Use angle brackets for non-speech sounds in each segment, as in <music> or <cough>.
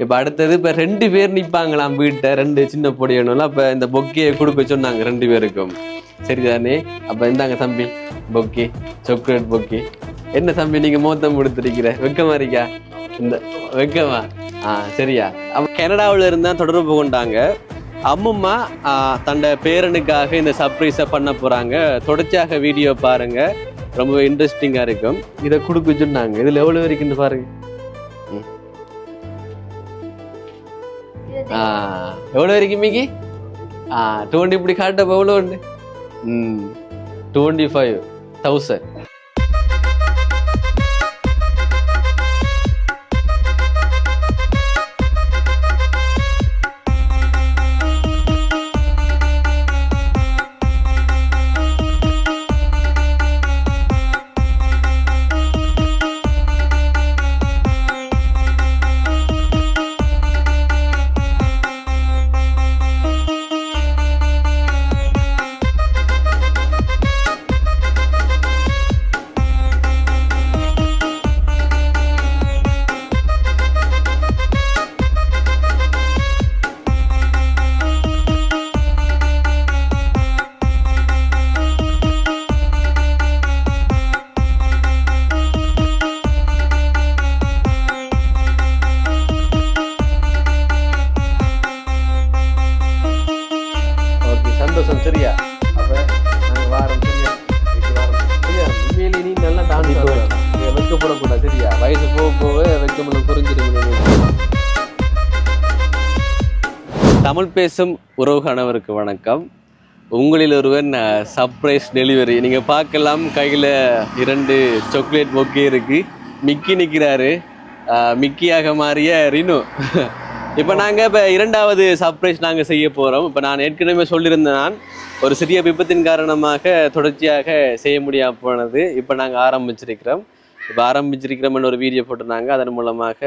இப்போ அடுத்தது இப்போ ரெண்டு பேர் நிற்பாங்களாம் வீட்டை ரெண்டு சின்ன பொடியணும்ல அப்போ இந்த பொக்கையை கொடுக்க சொன்னாங்க ரெண்டு பேருக்கும். சரிதானே? அப்போ இந்தாங்க தம்பி பொக்கி சாக்லேட் பொக்கி. என்ன தம்பி நீங்க மோத்தம் கொடுத்துருக்கிற? வெக்கமா இருக்கா? இந்த வெக்கமா? ஆ சரியா. அப்போ கனடாவில் இருந்தால் தொடர்பு கொண்டாங்க. அம்மம்மா ஆ, தன்னோட பேரனுக்காக இந்த சர்ப்ரைஸை பண்ண போகிறாங்க தொடர்ச்சியாக வீடியோ பாருங்க. ரொம்ப இன்ட்ரெஸ்டிங்காக இருக்கும். இதை கொடுக்க சொன்னாங்க. இதில் எவ்வளோ இருக்குன்னு பாருங்கள் ஆ எவ்வளவு இருக்கு மிகி ஆ டுவெண்ட்டி இப்படி காட்டப்ப எவ்வளோ உண்டு ம் பேசும் உறவுகானவருக்கு வணக்கம். உங்களில் ஒருவன் சர்ப்ரைஸ் டெலிவரி நீங்கள் பார்க்கலாம் கையில் இரண்டு சாக்லேட் பொக்கே இருக்குது மிக்கி நிற்கிறாரு மிக்கியாக மாறிய ரினு. இப்போ நாங்கள் இப்போ இரண்டாவது சர்ப்ரைஸ் நாங்கள் செய்ய போகிறோம் இப்போ நான் ஏற்கனவே சொல்லியிருந்தேன் நான் ஒரு சிறிய விபத்தின் காரணமாக தொடர்ச்சியாக செய்ய முடியாமல் போனது. இப்போ நாங்கள் ஆரம்பிச்சிருக்கிறோம். இப்போ ஆரம்பிச்சிருக்கிறோம்னு ஒரு வீடியோ போட்டிருந்தாங்க. அதன் மூலமாக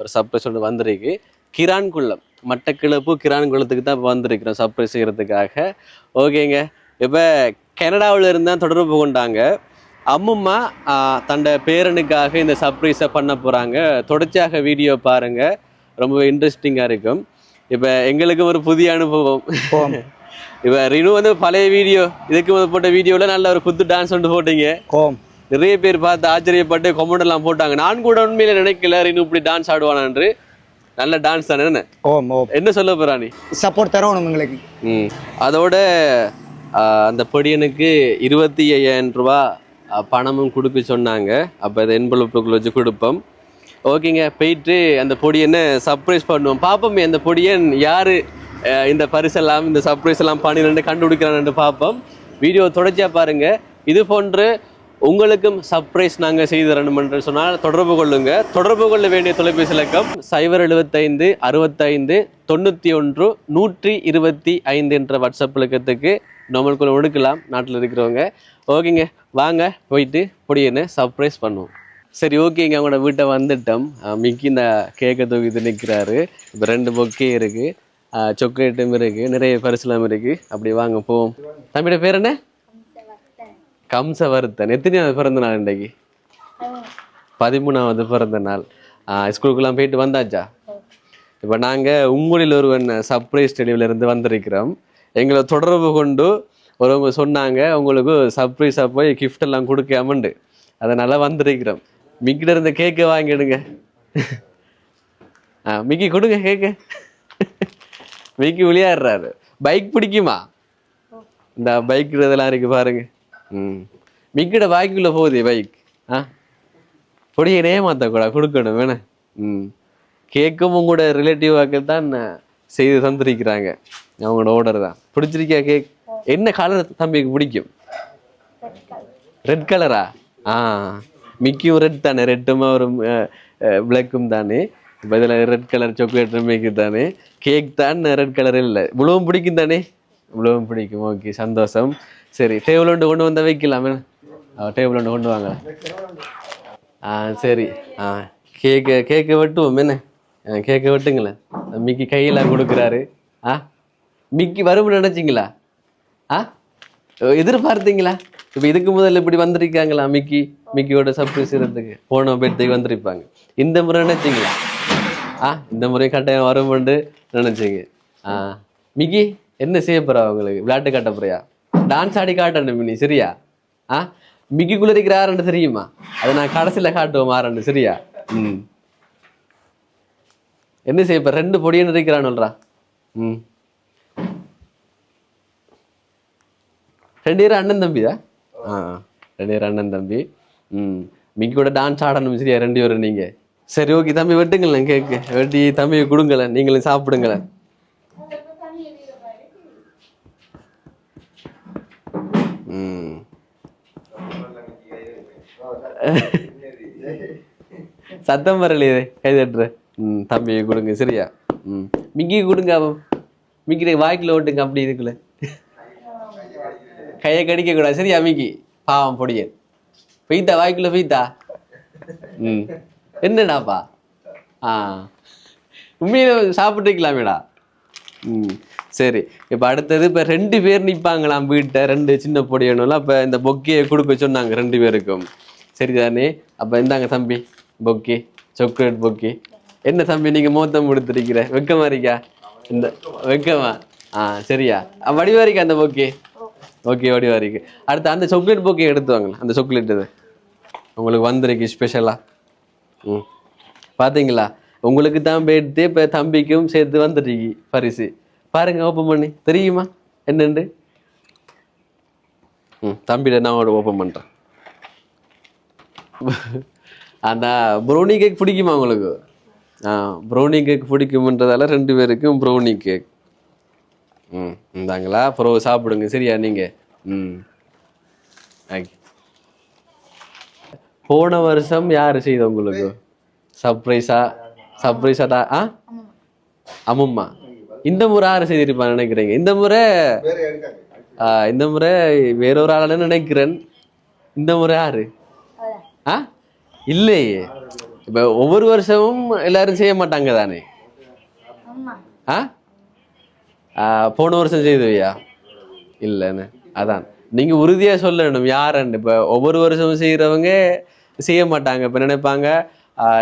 ஒரு சர்ப்ரைஸ் ஒன்று வந்திருக்கு. கிரான் குள்ளம். மட்டக்கிழப்பு கிரான்குளத்துக்கு தான் இப்போ வந்திருக்கிறோம் சர்ப்ரைஸ் செய்கிறதுக்காக ஓகேங்க இப்போ கனடாவில் இருந்தால் தொடர்பு கொண்டாங்க. அம்மும்மா தன்னோட பேரனுக்காக இந்த சர்ப்ரைஸை பண்ண போகிறாங்க தொடர்ச்சியாக வீடியோ பாருங்கள் ரொம்ப இன்ட்ரெஸ்டிங்காக இருக்கும். இப்போ எங்களுக்கும் ஒரு புதிய அனுபவம். இப்போ ரினு வந்து பழைய வீடியோ இதுக்கு முதல் போட்ட வீடியோவில் நல்ல ஒரு குத்து டான்ஸ் ஒன்று போட்டீங்க. ஓம் நிறைய பேர் பார்த்து ஆச்சரியப்பட்டு comment எல்லாம் போட்டாங்க. நான் கூட உண்மையில நினைக்கல ரினு இப்படி டான்ஸ் ஆடுவானான்று. நல்ல டான்ஸ் தானே என்ன? ஓம் ஓம் என்ன சொல்ல போறா நீ? சப்போர்ட் தரணும் எங்களுக்கு. ம். அதோட அந்த பொடியனுக்கு இருபத்தி ஐயாயிரம் ரூபா பணமும் கொடுக்க சொன்னாங்க. அப்போ அதை என்பளுப்புக்குள்ள வச்சு கொடுப்போம். ஓகேங்க போயிட்டு அந்த பொடியனை சர்ப்ரைஸ் பண்ணுவோம். பார்ப்போம் அந்த பொடியன் யார்? இந்த பரிசெல்லாம் இந்த சர்ப்ரைஸ் எல்லாம் பண்ணிட்டு கண்டுபிடிக்கிறான்னு பார்ப்போம். வீடியோ தொடர்ச்சியாக பாருங்க. இது போன்று உங்களுக்கும் சர்ப்ரைஸ் நாங்கள் செய்து தரணும் என்று சொன்னால் தொடர்பு கொள்ளுங்க. தொடர்பு கொள்ள வேண்டிய தொலைபேசி இலக்கம் சைபர் எழுபத்தைந்து அறுபத்தைந்து தொண்ணூற்றி ஒன்று நூற்றி இருபத்தி ஐந்து என்ற வாட்ஸ்அப் இலக்கத்துக்கு நம்மளுக்குள்ள ஒடுக்கலாம். நாட்டில் இருக்கிறவங்க. ஓகேங்க. வாங்க போயிட்டு பொடியனை சர்ப்ரைஸ் பண்ணுவோம். சரி ஓகேங்க. அவங்களோட வீட்டை வந்துட்டோம். மிக்கி இந்த கேக்கை தூக்கிட்டு நிற்கிறாரு இப்போ ரெண்டு பொக்கே இருக்குது சாக்லேட்டும் இருக்குது நிறைய பரிசுலாம் இருக்குது அப்படி வாங்க போவோம். தம்பியோட பேர் என்ன? கம்சவர்த்தன் எத்தனையாவது பிறந்த நாள் இன்றைக்கு? பதிமூணாவது பிறந்த நாள். ஸ்கூலுக்குலாம் போயிட்டு வந்தாச்சா? இப்போ நாங்கள் உங்களில் ஒருவன் சர்ப்ரைஸ் டெலிவரில இருந்து வந்திருக்கிறோம். எங்களை தொடர்பு கொண்டு ஒருவங்க சொன்னாங்க உங்களுக்கு சர்ப்ரைஸாக போய் கிஃப்ட் எல்லாம் கொடுக்காமண்டு. அதனால் வந்திருக்கிறோம். மிக்கிட்ட இருந்த கேக்கை வாங்கிடுங்க ஆ மிக்கி கொடுங்க கேக்கு மிக்கி விளையாடுறாரு. பைக் பிடிக்குமா? இந்த பைக் இதெல்லாம் இருக்கு பாருங்கள் ம் மிக்கிட பைக்குள்ள போகுது பைக் ஆ பொடியனே மாற்றக்கூடாது கொடுக்கணும் வேணே ம் கேக்கும் உங்களோட ரிலேட்டிவ் வாக்கள் தான் செய்து தந்திருக்கிறாங்க அவங்களோட ஆர்டர் தான் பிடிச்சிருக்கியா கேக் என்ன கலர் தம்பிக்கு பிடிக்கும் ரெட் கலரா ஆ மிக்கியும் ரெட் தானே ரெட்டும் ஒரு பிளாக்கும் தானே இப்போ இதில் ரெட் கலர் சாக்லேட் மிக்கி தானே கேக் தான் ரெட் கலர் இல்லை இவ்வளவும் பிடிக்கும் தானே இவ்வளவும் பிடிக்கும் ஓகே சந்தோஷம் சரி டேபிள் ஒன்று கொண்டு வந்தால் வைக்கலாமே. டேபிள் ஒன்று கொண்டு வாங்க. ஆ சரி. ஆ கேக்கு கேக்கு வெட்டுவோம். என்ன? கேக்கை வெட்டுங்களேன். மிக்கி கையில் கொடுக்குறாரு. ஆ? மிக்கி வரும்னு நினச்சிங்களா? ஆ? எதிர்பார்த்தீங்களா? இப்போ இதுக்கு முதல்ல இப்படி வந்திருக்காங்களா மிக்கி? மிக்கியோட சர்ப்ரைஸ் செய்யறதுக்கு போன பேர்த்துக்கு வந்திருப்பாங்க. இந்த முறை நினச்சிங்களா? ஆ இந்த முறை கட்டாயம் வரும்னு நினச்சிங்க. ஆ மிக்கி என்ன செய்ய போகிறா உங்களுக்கு? விளையாட்டு காட்ட போறியா? டான்ஸ் ஆடி காட்டணும் நீ சரியா? ஆ? மிகிக்குள்ள இருக்கிற யாருன்னு தெரியுமா? அதை நான் கடைசியில் காட்டுவோம் ஆரண்டு சரியா? ம். என்ன செய்ய இப்போ ரெண்டு பொடியன்னு இருக்கிறானுல்றா ம். ரெண்டு பேரும் அண்ணன் தம்பிதா ஆ ஆ. ரெண்டு பேரும் அண்ணன் தம்பி. ம். மிக்கி கூட டான்ஸ் ஆடணும் சரியா? ரெண்டு பேரும் நீங்க. சரி ஓகே தம்பி வெட்டுங்களேன் கேக்கு. வெட்டி தம்பியை கொடுங்களேன். நீங்களும் சாப்பிடுங்களேன். சத்தம் வரலையே கை தட்டுற ம் தம்பி கொடுங்க சரியா? ம். மிக்கி கொடுங்க அவன். மிக்கி வாய்க்குள்ள ஓட்டுங்க அப்படி இதுக்குள்ள. கையை கடிக்க கூடாது. சரியா மிக்கி? பாவம் பொடிய பெய்தா வாய்க்குள்ள பெய்தா ம். என்னடாப்பா? ஆ. உண்மையில சாப்பிட்டுக்கலாமேடா. ம். சரி. இப்போ அடுத்தது இப்போ ரெண்டு பேர் நிற்பாங்களாம் வீட்டை. ரெண்டு சின்ன பொடியணும்ல அப்போ இந்த பொக்கையை கொடுக்க சொன்னாங்க ரெண்டு பேருக்கும். சரிதானே? அப்போ இந்தாங்க தம்பி பொக்கி சாக்லேட் பொக்கி. என்ன தம்பி நீங்கள் மோத்தம் கொடுத்துருக்கிற? வெக்கமா இருக்கா? இந்த வெக்கமா? ஆ சரியா. வடிவா இருக்கா அந்த பொக்கே? ஓகே வடிவா இருக்கு. அடுத்து அந்த சாக்லேட் பொக்கி எடுத்து வாங்க. அந்த சாக்லேட் இது. உங்களுக்கு வந்திருக்கு ஸ்பெஷலாக ம். பாத்தீங்களா? உங்களுக்கு தான் போயிட்டு இப்போ தம்பிக்கும் சேர்த்து வந்துட்டீங்க பரிசு. பாருங்க ஓப்பன் பண்ணி. தெரியுமா? என்னண்டு ம் தம்பியிட நான் ஓப்பன் பண்ணுறேன் <laughs> அந்த ப்ரௌனி கேக் பிடிக்குமா உங்களுக்கு? ஆ ப்ரௌனி கேக் பிடிக்கும்ன்றதால ரெண்டு பேருக்கும் ப்ரௌனி கேக் ம் இந்தாங்களா? அப்புறம் சாப்பிடுங்க. சரியா நீங்கள் ம். ஓகே போன வருஷம் யார் செய்த உங்களுக்கு? சர்ப்ரைஸா சர்ப்ரைஸா தான் ஆ? அம்மம்மா இந்த முறை யார் செய்திருப்பான்னு நினைக்கிறீங்க? இந்த முறை இந்த முறை வேறொரு ஆளுன்னு நினைக்கிறேன். இந்த முறை யாரு? ஆ? இல்லையே. இப்ப ஒவ்வொரு வருஷமும் எல்லாரும் செய்ய மாட்டாங்க தானே? ஆ? போன வருஷம் செய்துவியா? இல்லைன்னு. அதான். நீங்க உறுதியா சொல்லணும் யாருன்னு. இப்ப ஒவ்வொரு வருஷமும் செய்யறவங்க செய்ய மாட்டாங்க. இப்ப நினைப்பாங்க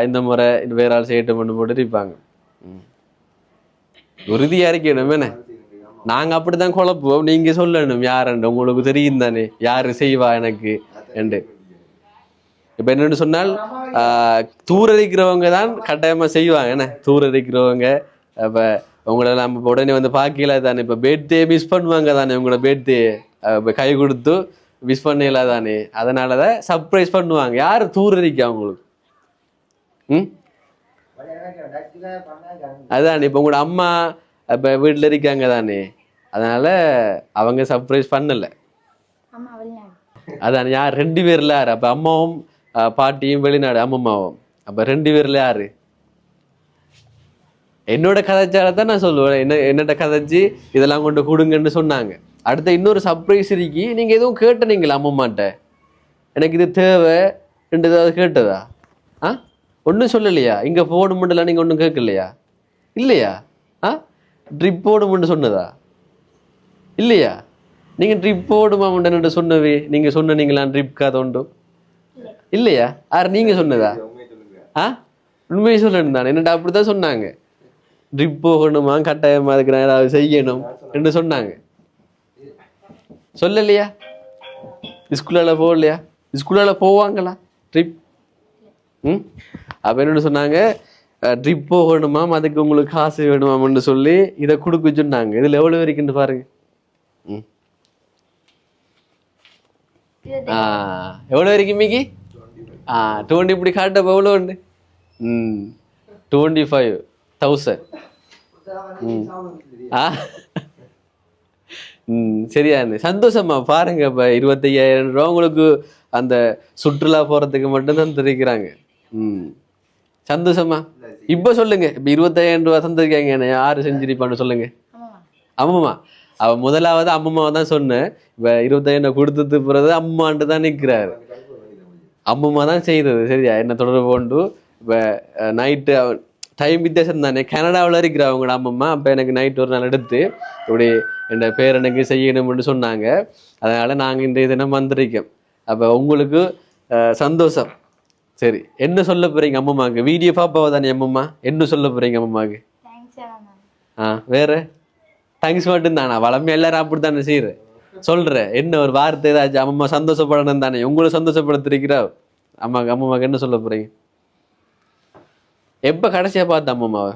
இந்த முறை வேற ஆள் செய்யட்டும் போட்டு இருப்பாங்க. உறுதியா இருக்கணும் என்ன? நாங்க அப்படித்தான் குழப்போம் நீங்க சொல்லணும் யாருன்னு. உங்களுக்கு தெரியும் தானே. யாரு செய்வா எனக்கு? என்று. இப்ப என்னன்னு சொன்னால் ஆஹ், தூரடிக்கிறவங்க தான் கட்டாயமா செய்வாங்க. என்ன? தூரடிக்கிறவங்க அப்ப உங்களை நம்ம இப்ப உடனே வந்து பார்க்கல தானே இப்ப பேர்தே மிஸ் பண்ணுவாங்க தானே உங்களோட பேர்தே கை கொடுத்து மிஸ் பண்ணல தானே அதனாலதான் சர்ப்ரைஸ் பண்ணுவாங்க. யாரு தூரடிக்கா உங்களுக்கு? ம்? அதான் இப்போ உங்களோட அம்மா இப்போ வீட்டில் இருக்காங்க தானே அதனால அவங்க சர்ப்ரைஸ் பண்ணல. அதான் யார்? ரெண்டு பேர்ல யாரு? அப்ப அம்மாவும் பாட்டியும் வெளிநாடு அம்மம்மாவும் அப்ப ரெண்டு பேர்ல யாரு என்னோட கதைச்சால தான் நான் சொல்லுவேன் என்ன என்னோட கதைச்சு இதெல்லாம் கொண்டு கொடுங்கன்னு சொன்னாங்க அடுத்த இன்னொரு சர்ப்ரைஸ் இருக்கி நீங்க எதுவும் கேட்டனீங்களா அம்மம்மாட்ட எனக்கு இது தேவை ரெண்டு ஏதாவது கேட்டதா ஆ ஒன்றும் சொல்லலையா இங்க போகணுமெண்டெல்லாம் நீங்க ஒன்றும் கேட்கலையா இல்லையா ஆ ட்ரிப் போடுமெண்டு சொன்னதா இல்லையா நீங்க ட்ரிப் போடுமாமுன்னு சொன்னவே நீங்க சொன்னீங்களா ட்ரிப் கதை உண்டு இல்லையா? யார் நீங்க சொன்னதா? ஆ? உண்மையை சொல்லணும் தானே. என்னடா அப்படித்தான் சொன்னாங்க. ட்ரிப் போகணுமா கட்டாயமா அதுக்கு நான் ஏதாவது செய்யணும் என்று சொன்னாங்க. சொல்லலையா? ஸ்கூலால போகலையா? ஸ்கூலால போவாங்களா? ட்ரிப் ம்? அப்போ என்னன்னு சொன்னாங்க? ட்ரிப் போகணுமாம் அதுக்கு உங்களுக்கு காசு வேணுமாம்னு சொல்லி இதை கொடுக்க சொன்னாங்க. இதில் எவ்வளோ வரைக்குன்னு பாருங்க. ம்? ஆ எவ்வளோ வரைக்கும் மிக்கி? ஆ டுவெண்ட்டி இப்படி எவ்வளோ உண்டு ம் டுவெண்ட்டி ஃபைவ் தௌசண்ட் ம் ஆ ம் சரியாண்ணே சந்தோஷமா பாருங்க இப்போ இருபத்தையாயிரம் ரூபா உங்களுக்கு அந்த சுற்றுலா போகிறதுக்கு மட்டும்தான் தெரிவிக்கிறாங்க ம் சந்தோஷமா இப்போ சொல்லுங்க இப்போ இருபத்தாயிரம் ரூபா தந்திருக்காங்க என்ன யாரு செஞ்சிருப்பான்னு சொல்லுங்க அம்மம்மா அவ முதலாவது அம்மம்மாவை தான் சொன்னேன் இப்போ இருபத்தாயிரம் கொடுத்தது பிறகு அம்மான்ட்டு தான் நிற்கிறாரு அம்மம்மா தான் செய்தது சரியா? என்ன தொடர்பு கொண்டு இப்போ நைட்டு டைம் வித்தியாசம் தானே. கனடாவில் இருக்கிற அவங்களோட அம்மம்மா அப்போ எனக்கு நைட் ஒரு நாள் எடுத்து இப்படி என் பேர் எனக்கு செய்யணும்னு சொன்னாங்க. அதனால நாங்கள் இன்றைய தினம் வந்திருக்கோம். அப்போ உங்களுக்கு சந்தோஷம். சரி என்ன சொல்ல போறீங்க அம்மம்மாக்கு வீடியோ பாப்பாவா தானே அம்மம்மா என்ன சொல்ல போறீங்க அம்மம்மாக்கு தேங்க்ஸ் அம்மா ஆ வேற? தேங்க்ஸ் மட்டும் தானா வளமை எல்லாரும் அப்படித்தானே செய்யற சொல்றேன் என்ன ஒரு வார்த்தை ஏதாச்சும் அம்மம்மா சந்தோஷப்படணும் தானே. உங்களை சந்தோஷப்படுத்திருக்கிறா? அம்மா அம்மாவுக்கு என்ன சொல்ல போறீங்க? எப்ப கடைசியா பார்த்த அம்மம்மாவை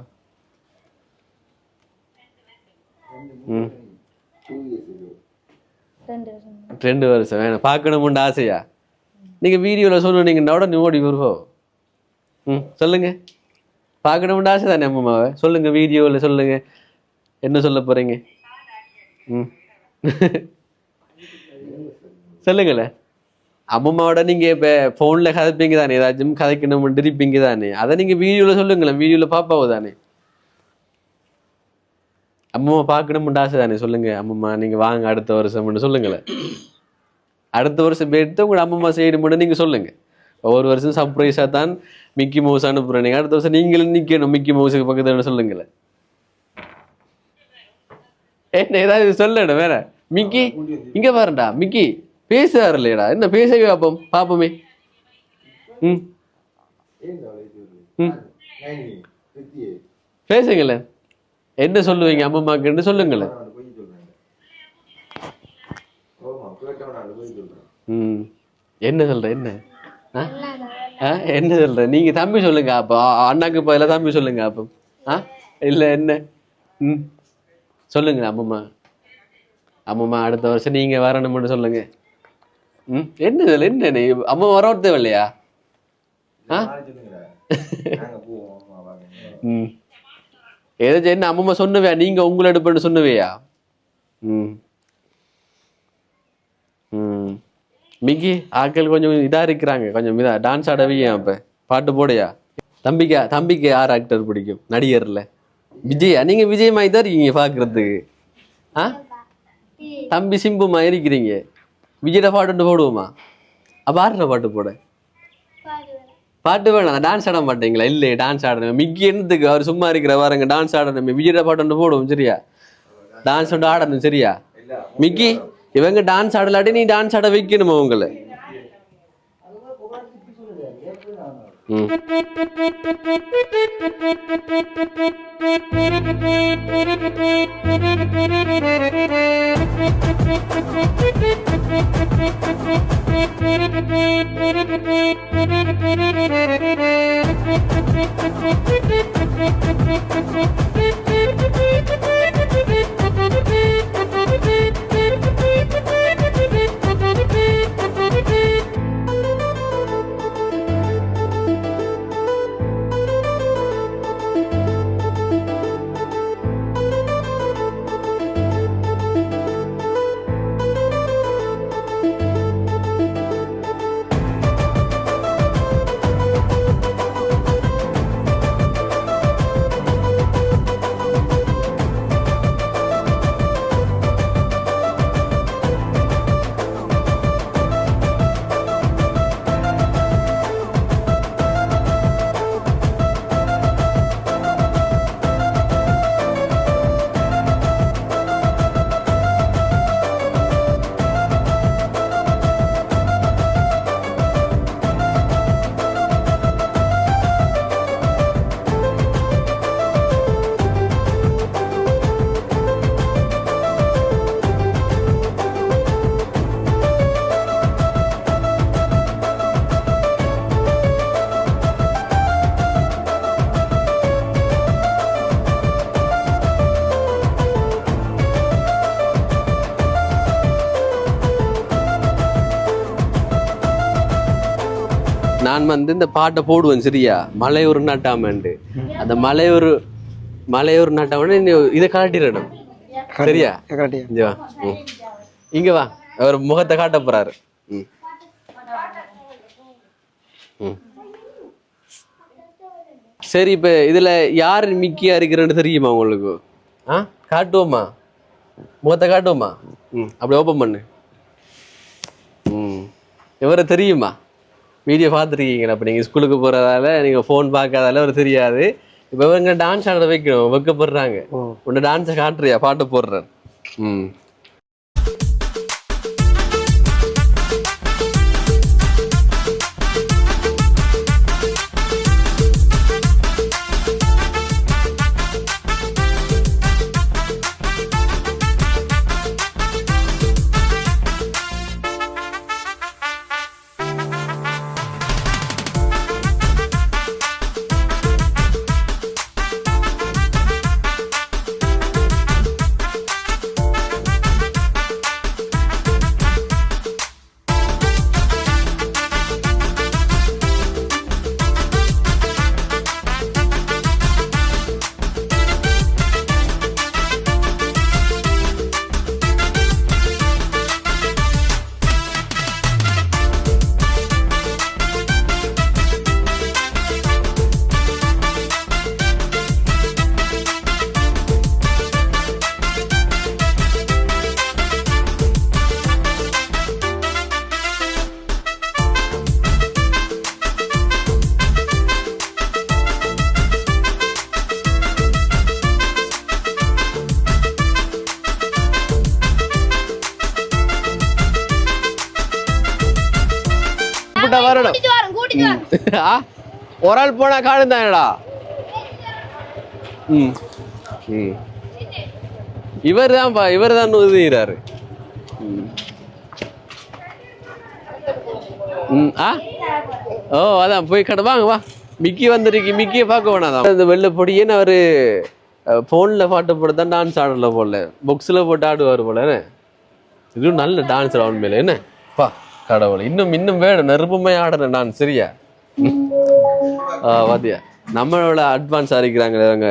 ம். ரெண்டு வருஷம். வேணாம் வேணும் பார்க்கணும்னு ஆசையா? நீங்க வீடியோல கூட உடனே ஓடி வருவோம் ம் சொல்லுங்க. பார்க்கணும்னு ஆசை தானே அம்மாவை? சொல்லுங்க வீடியோவில் சொல்லுங்க. என்ன சொல்ல போறீங்க? ம். <laughs> சொல்லுங்களேன் அம்மம்மாவோட நீங்க இப்ப போன்ல கதைப்பீங்க தானே ஏதாச்சும் கதைக்கணும் இருப்பீங்க தானே. அதை நீங்க வீடியோல சொல்லுங்களேன் வீடியோல பாப்பாவோ தானே. அம்மம்மா பார்க்கணும்னு ஆசை தானே சொல்லுங்க. அம்மம்மா நீங்க வாங்க அடுத்த வருஷம்னு சொல்லுங்களேன். அடுத்த வருஷம் எடுத்து உங்களோட அம்மம்மா செய்யணும்னு நீங்க சொல்லுங்க. ஒவ்வொரு வருஷம் சர்ப்ரைஸா தான் மிக்கி மவுஸ் அனுப்புறேன். நீங்க அடுத்த வருஷம் நீங்களும் நிக்கணும் மிக்கி மவுஸுக்கு பக்கத்துல சொல்லுங்களேன். என்ன ஏதாவது சொல்லணும் வேற? மிக்கி இங்க பாருண்டா மிக்கி பேசுறாரு இல்லையடா என்ன பேசவே பார்ப்போம் பார்ப்போமே ம். ம். பேசுங்களேன் என்ன சொல்லுவீங்க அம்மம்மாக்குன்னு சொல்லுங்களேன் ம். என்ன சொல்ற என்ன? ஆ? ஆ என்ன சொல்ற? நீங்க தம்பி சொல்லுங்க அப்போ. அண்ணாக்கு பதிலாக தம்பி சொல்லுங்க அப்போ. ஆ? இல்லை என்ன? ம். சொல்லுங்க அம்மம்மா அம்மம்மா அடுத்த வருஷம் நீங்கள் வரணும்னு சொல்லுங்க. ம்? என்ன இதுல? என்ன நீ? அம்மா வர தேவை இல்லையா? ஆ? ம். ஏதாச்சும் என்ன அம்மம்மா சொன்னவையா? நீங்க உங்களை எடுப்பேன்னு சொன்னவையா? ம். ம். மிக்கி ஆட்கள் கொஞ்சம் இதா இருக்கிறாங்க. கொஞ்சம் இதா டான்ஸ் ஆடவியா அப்ப பாட்டு போடையா? தம்பிக்கா தம்பிக்கு யார் ஆக்டர் பிடிக்கும்? நடிகர்ல? விஜயா? நீங்க விஜய் மாதிரி தான் இருக்கீங்க பாக்குறதுக்கு. ஆ? தம்பி சிம்பு மாதிரி இருக்கிறீங்க. விஜயிட பாட்டு போடுவோமா அப்போ ஆடுற பாட்டு போட பாட்டு வேணாம் டான்ஸ் ஆட மாட்டீங்களா இல்லையே டான்ஸ் ஆடணும் மிக்கி என்னத்துக்கு அவர் சும்மா இருக்கிற வாருங்க டான்ஸ் ஆடணும் விஜயோட பாட்டு ஒன்று போடுவோம் சரியா டான்ஸ் ஒன்று ஆடணும் சரியா மிக்கி இவங்க டான்ஸ் ஆடலாட்டி நீ டான்ஸ் ஆட வைக்கணுமா உங்களை ம் நான் வந்து இந்த பாட்டை போடுவேன் சரியா? மலையூர் நாட்டாமண்டு. அந்த மலையூர் மலையூர் நாட்டாமண்டு இதை காட்டிடணும். சரியா? இங்க வா. இங்க வா. அவர் முகத்தை காட்ட போறாரு. சரி இப்ப இதுல யார் மிக்கியா இருக்கிறன்னு தெரியுமா உங்களுக்கு? ஆ? காட்டுவோமா? முகத்தை காட்டுவோமா? ம். அப்படி ஓப்பன் பண்ணு. ம். இவரை தெரியுமா? வீடியோ பார்த்துருக்கீங்களா அப்போ நீங்கள் ஸ்கூலுக்கு போகிறதால நீங்கள் ஃபோன் பார்க்காதால அவர் தெரியாது. இப்போ இவங்க டான்ஸ் ஆட வைக்கணும் வைக்கப்படுறாங்க. உன்னை டான்ஸை காட்டுறியா? பாட்டு போடுறேன். ம். ஒரு ஆள் போனா காணும் தானடா ம். ம். இவர் தான்ப்பா இவர் தான் உதவுகிறாரு ம். ஆ? ஓ அதான் போய் கடை வாங்க வா. மிக்கி வந்திருக்கு மிக்கியை பார்க்க வேணாதான் இந்த வெள்ளை பொடியேன்னு அவரு ஃபோனில் பாட்டு போட்டு தான் டான்ஸ் ஆடல போல. புக்ஸில் போட்டு ஆடுவார் போல இதுவும் நல்ல டான்ஸ் உண்மையில என்ன? பா கடவுளை இன்னும் இன்னும் வேணும் நெருப்பமே ஆடுறேன் டான்ஸ் சரியா? ஆ வாத்தியா நம்மளோட அட்வான்ஸ் அறிக்கிறாங்களே அவங்க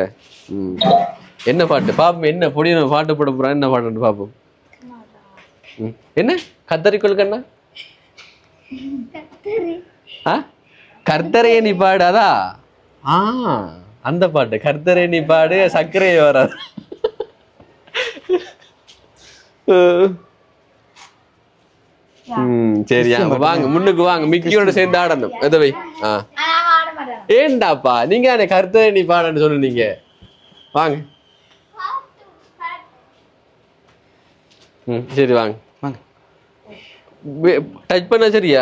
என்ன பாட்டு? பாப்போம் என்ன பொடிய பாட்டு போட போறான் என்ன பாட்டுன்னு பார்ப்போம் என்ன? கத்தரிக்கொள் கண்ணா? ஆ? கர்த்தரையே நீ பாடாதா? ஆ அந்த பாட்டு. கர்த்தரே நீ பாடு சர்க்கரையே வராது. ம் சரி வாங்க முன்னுக்கு வாங்க மிக்கியோட சேர்ந்து ஆடணும் எதவை ஆ ஏண்டாப்பா நீங்க அந்த நீ பாடன்னு சொன்னீங்க வாங்க ம் சரி வாங்க வாங்க டச் பண்ண சரியா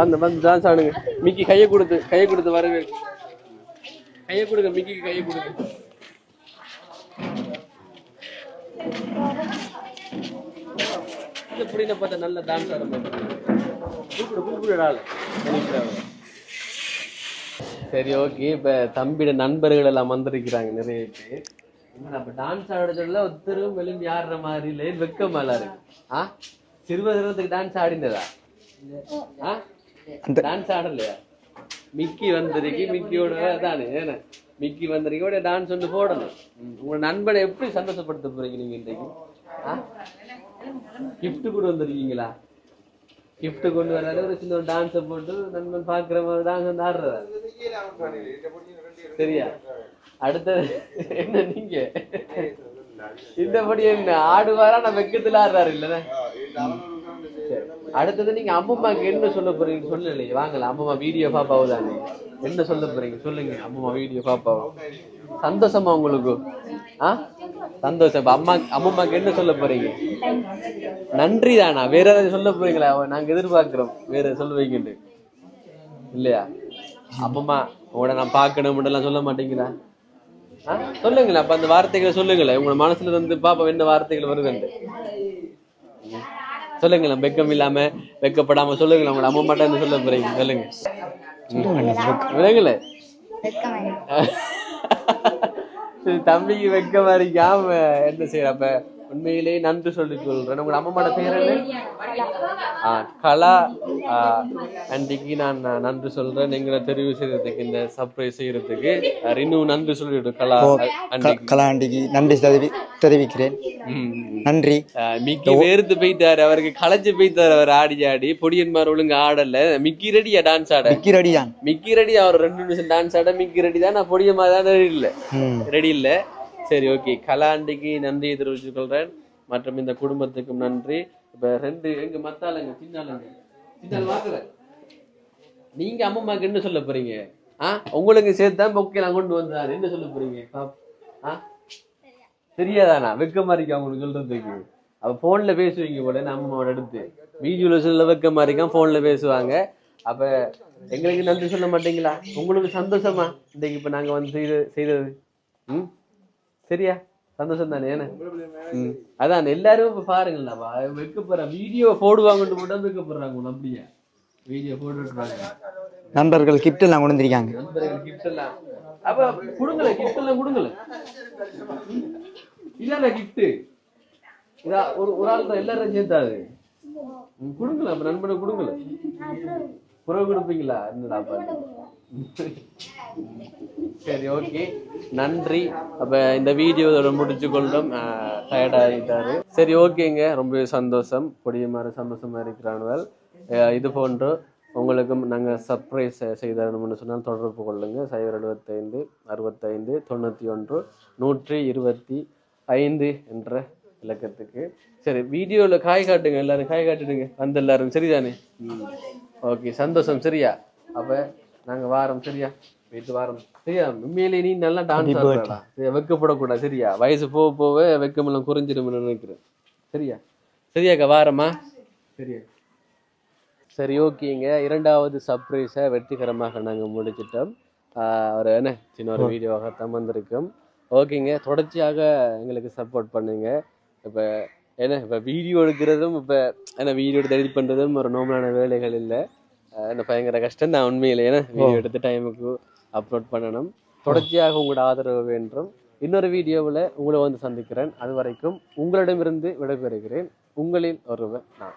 வந்து வந்து டான்ஸ் ஆடுங்க. மிக்கி கையை கொடுத்து கையை கொடுத்து வரவே. கையை கொடுங்க மிக்கிக்கு கையை கொடுங்க. இந்த புடின பார்த்தா நல்ல டான்ஸ் ஆட கூப்பிடு சரி ஓகே. இப்போ தம்பியோட நண்பர்கள் எல்லாம் வந்திருக்கிறாங்க நிறைய பேர். என்ன டான்ஸ் ஆடுறதுல ஒருத்தரும் விளிம்பி ஆடுற மாதிரி இல்லை. வெக்கமா இருக்கு. ஆ? சிறுவதற்கு டான்ஸ் ஆடினதா? ஆ? டான்ஸ் ஆடலையா? மிக்கி வந்திருக்கு மிக்கியோட தானே ஏன்னா மிக்கி வந்திருக்கோட டான்ஸ் ஒன்று போடணும். உங்க நண்பனை எப்படி சந்தோஷப்படுத்த போறீங்க நீங்க இன்றைக்கு? gift கூட வந்திருக்கீங்களா? Gift கொண்டு வராரு ஒரு சின்ன ஒரு டான்ஸை போட்டு நண்பன் பாக்குற மாதிரி டான்ஸ் வந்து ஆடுறாரு. சரியா? அடுத்தது என்ன நீங்க? இந்தபடி என்ன? ஆடுவாரா? நான் வெக்கத்துல ஆடுறாரு இல்லைன்னா சரி. அடுத்தது நீங்க அம்மம்மாக்கு என்ன சொல்ல போறீங்க சொல்லலையே. வாங்கல அம்மம்மா வீடியோ பாப்பாவு தானே என்ன சொல்ல போறீங்க சொல்லுங்க அம்மம்மா வீடியோ பாப்பாவும் சந்தோஷமா உங்களுக்கு? ஆ? சந்தோஷம். அம்மா அம்மம்மாக்கு என்ன சொல்ல போறீங்க? நன்றி தானா வேற ஏதாவது சொல்ல போறீங்களா? நாங்க எதிர்பார்க்கிறோம். வேற சொல்லுவீங்கன்னு இல்லையா? அம்மம்மா உங்களோட நான் பார்க்கணும் எல்லாம் சொல்ல மாட்டீங்களா ஆ? சொல்லுங்களேன். அப்ப அந்த வார்த்தைகளை சொல்லுங்களேன். உங்க மனசுல இருந்து பாப்பா என்ன வார்த்தைகள் வருதுன்னு சொல்லுங்களேன் வெக்கம் இல்லாம வெக்கப்படாம சொல்லுங்களேன் உங்களோட அம்மா மட்டும் என்ன சொல்ல போறீங்க சொல்லுங்க. வெக்கமாயிடும் <laughs> தம்பிக்கு வெக்கமா இருக்காம என்ன செய்யற அப்ப? உண்மையிலேயே நன்றி சொல்லிக் கொள்றேன் உங்க அம்மாவோட பேர் என்ன? கலா. ஆண்டிக்கு நான் நன்றி சொல்றேன். எங்களை தெரிவு செய்யறதுக்கு இந்த சர்ப்ரைஸ் செய்யறதுக்கு. இன்னும் நன்றி சொல்லிவிடு கலா. ஆண்டிக்கு கலாண்டிக்கு நன்றி தெரிவி தெரிவிக்கிறேன். நன்றி. மிக்கி வேர்த்து போயிட்டாரு. அவருக்கு களைச்சு போயிட்டாரு அவர் ஆடி ஆடி. பொடியன்மார் ஒழுங்கு ஆடல. மிக்கி ரெடியா டான்ஸ் ஆட? மிக்கி ரெடியான் மிக்கி ரெடி அவர் ரெண்டு நிமிஷம் டான்ஸ் ஆட. மிக்கி ரெடி தான் நான் பொடியமா தான் ரெடி இல்ல. ரெடி இல்ல. சரி ஓகே. கலாண்டிக்கு நன்றியை தெரிவித்துக் கொள்றேன் மற்றும் இந்த குடும்பத்துக்கும் நன்றி. இப்ப ரெண்டு எங்க மத்தாளுங்க சின்னாளுங்க. சின்னால் வாங்கல நீங்க அம்மம்மாக்கு என்ன சொல்ல போறீங்க? ஆ? உங்களுக்கு சேர்த்து தான் பொக்கே நான் கொண்டு வந்தாரு. என்ன சொல்ல போறீங்க? பாப். ஆ? தெரியாதானா? வெக்கமா இருக்கா உங்களுக்கு சொல்றதுக்கு? அப்ப போன்ல பேசுவீங்க போல நம்ம அடுத்து. வீடியோல சொல்ல வெக்கமா இருக்கான் போன்ல பேசுவாங்க. அப்ப எங்களுக்கு நன்றி சொல்ல மாட்டீங்களா? உங்களுக்கு சந்தோஷமா? இன்னைக்கு இப்ப நாங்க வந்து செய்தது செய்தது. ம்? சரியா? சந்தோஷம் தானே ஏன்னா ம். அதான் எல்லாரும் இப்ப பாருங்களா வெக்கப்படுற வீடியோ போடுவாங்கன்னு மட்டும் வெக்கப்படுறாங்க அப்படியா? வீடியோ போட்டுறாங்க நண்பர்கள் கிஃப்ட் எல்லாம் கொண்டு வந்திருக்காங்க. நண்பர்கள் gift எல்லாம். அப்ப கொடுங்களேன் gift எல்லாம் கொடுங்களேன். இதான gift? இதா ஒரு ஒரு ஆள் தான் எல்லாரும் சேர்த்தாது. ம், கொடுங்களேன் அப்ப நண்பனை கொடுங்களேன். புறவு கொடுப்பீங்களா? என்னடா பாரு. சரி ஓகே நன்றி. அப்போ இந்த வீடியோ இதோட முடிச்சு கொள்றோம் டயர்டாகிட்டாரு சரி ஓகேங்க ரொம்ப சந்தோஷம். பொடிய மாதிரி சந்தோஷமாக இருக்கிறானுவல் இது போன்று உங்களுக்கும் நாங்கள் சர்ப்ரைஸ் செய்தரணும்னு சொன்னால் தொடர்பு கொள்ளுங்கள் சைபர் எழுபத்தைந்து அறுபத்தைந்து தொண்ணூற்றி ஒன்று நூற்றி இருபத்தி ஐந்து என்ற இலக்கத்துக்கு. சரி வீடியோவில் காய் காட்டுங்க. எல்லாரும் காய் காட்டுடுங்க. வந்து எல்லாரும். சரிதானே? ம். ஓகே சந்தோஷம். சரியா? அப்போ நாங்கள் வாரம் சரியா? வீட்டு வாரம். சரியா? உண்மையிலே நீ நல்லா டான்ஸ் ஆடுறா வெக்கப்படக்கூடாது சரியா? வயசு போக போக வெக்கமெல்லாம் குறைஞ்சிடும்னு நினைக்கிறேன். சரியா? சரியாக்கா வாரமா சரியா? சரி ஓகேங்க. இரண்டாவது சர்ப்ரைஸை வெற்றிகரமாக நாங்கள் முடிச்சிட்டோம். ஒரு என்ன? சின்ன ஒரு வீடியோவாக தான் வந்திருக்கோம். ஓகேங்க. தொடர்ச்சியாக எங்களுக்கு சப்போர்ட் பண்ணுங்க. இப்போ என்ன? இப்போ வீடியோ எடுக்கிறதும் இப்போ என்ன வீடியோ எடுத்து எடிட் பண்ணுறதும் ஒரு நார்மலான வேலைகள் இல்லை. என்ன பயங்கர கஷ்டம் தான் உண்மையிலே. ஏன்னா வீடியோ எடுத்து டைமுக்கு அப்லோட் பண்ணணும். தொடர்ச்சியாக உங்களோட ஆதரவு வேண்டும் இன்னொரு வீடியோவில் உங்களை வந்து சந்திக்கிறேன். அது வரைக்கும் உங்களிடமிருந்து விடைபெறுகிறேன். உங்களில் ஒருவர் நான்.